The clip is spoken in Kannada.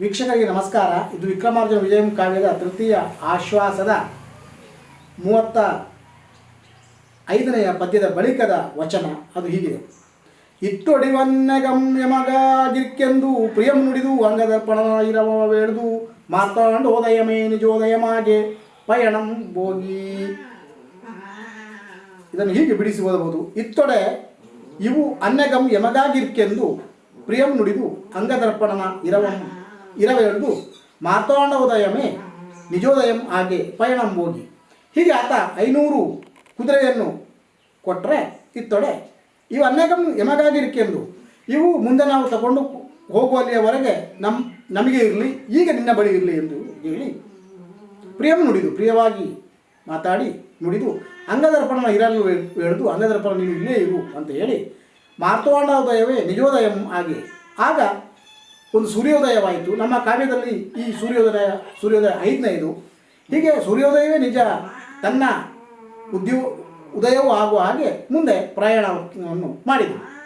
ವೀಕ್ಷಕರಿಗೆ ನಮಸ್ಕಾರ. ಇದು ವಿಕ್ರಮಾರ್ಜುನ ವಿಜಯಂ ಕಾವ್ಯದ ತೃತೀಯ ಆಶ್ವಾಸದ ಮೂವತ್ತ ಐದನೆಯ ಪದ್ಯದ ಬಳಿಕದ ವಚನ. ಅದು ಹೀಗಿದೆ. ಇಟ್ಟೊಡಿವನ್ನಗಂ ಯಮಗಾಗಿರ್ಕೆಂದು ಪ್ರಿಯಂ ನುಡಿದು ಅಂಗದರ್ಪಣ ಇರವ ಬೇಡ್ದು ಮಾರ್ತಾಂಡೋದಯಮೇ ನಿಜೋದಯಮಾಗೆ ಪಯಣಂ ಭೋಗಿ. ಇದನ್ನು ಹೀಗೆ ಬಿಡಿಸಿ ಓದಬಹುದು. ಇತ್ತೊಡೆ, ಇವು ಅನ್ನಗಂ ಯಮಗಾಗಿರ್ಕೆಂದು ಪ್ರಿಯಂ ನುಡಿದು, ಅಂಗದರ್ಪಣನ ಇರವಂ ಇರವೆಳೆದು ಮಾರ್ತಾಂಡೋದಯಮೇ, ನಿಜೋದಯಂ ಹಾಗೆ ಪಯಣಂ ಹೋಗಿ. ಹೀಗೆ ಆತ ಐನೂರು ಕುದುರೆಯನ್ನು ಕೊಟ್ಟರೆ ಇತ್ತೊಡೆ. ಇವು ಅನ್ನಗಂ ಎಮಗಾಗಿರಿಕೆಂದು ಇವು ಮುಂದೆ ನಾವು ತಗೊಂಡು ಹೋಗುವಲ್ಲಿಯವರೆಗೆ ನಮ್ಮ ನಮಗೆ ಇರಲಿ, ಈಗ ನಿನ್ನ ಬಳಿ ಇರಲಿ ಎಂದು ಹೇಳಿ ಪ್ರಿಯಂ ನುಡಿದು, ಪ್ರಿಯವಾಗಿ ಮಾತಾಡಿ ನುಡಿದು ಅಂಗದರ್ಪಣ ಇರಲು ಹೇಳಿದು ಅಂಗದರ್ಪಣ ನೀವು ಇಲ್ಲೇ ಇರು ಅಂತ ಹೇಳಿ ಮಾರ್ತವಾಂಡೋದಯವೇ ನಿಜೋದಯಂ ಆಗಿ ಆಗ ಒಂದು ಸೂರ್ಯೋದಯವಾಯಿತು. ನಮ್ಮ ಕಾವ್ಯದಲ್ಲಿ ಈ ಸೂರ್ಯೋದಯ ಸೂರ್ಯೋದಯ ಐದನೇದು ಹೀಗೆ ಸೂರ್ಯೋದಯವೇ ನಿಜ. ತನ್ನ ಉದ್ಯೋ, ಉದಯವೂ ಆಗುವ ಹಾಗೆ ಮುಂದೆ ಪ್ರಯಾಣವನ್ನು ಮಾಡಿದರು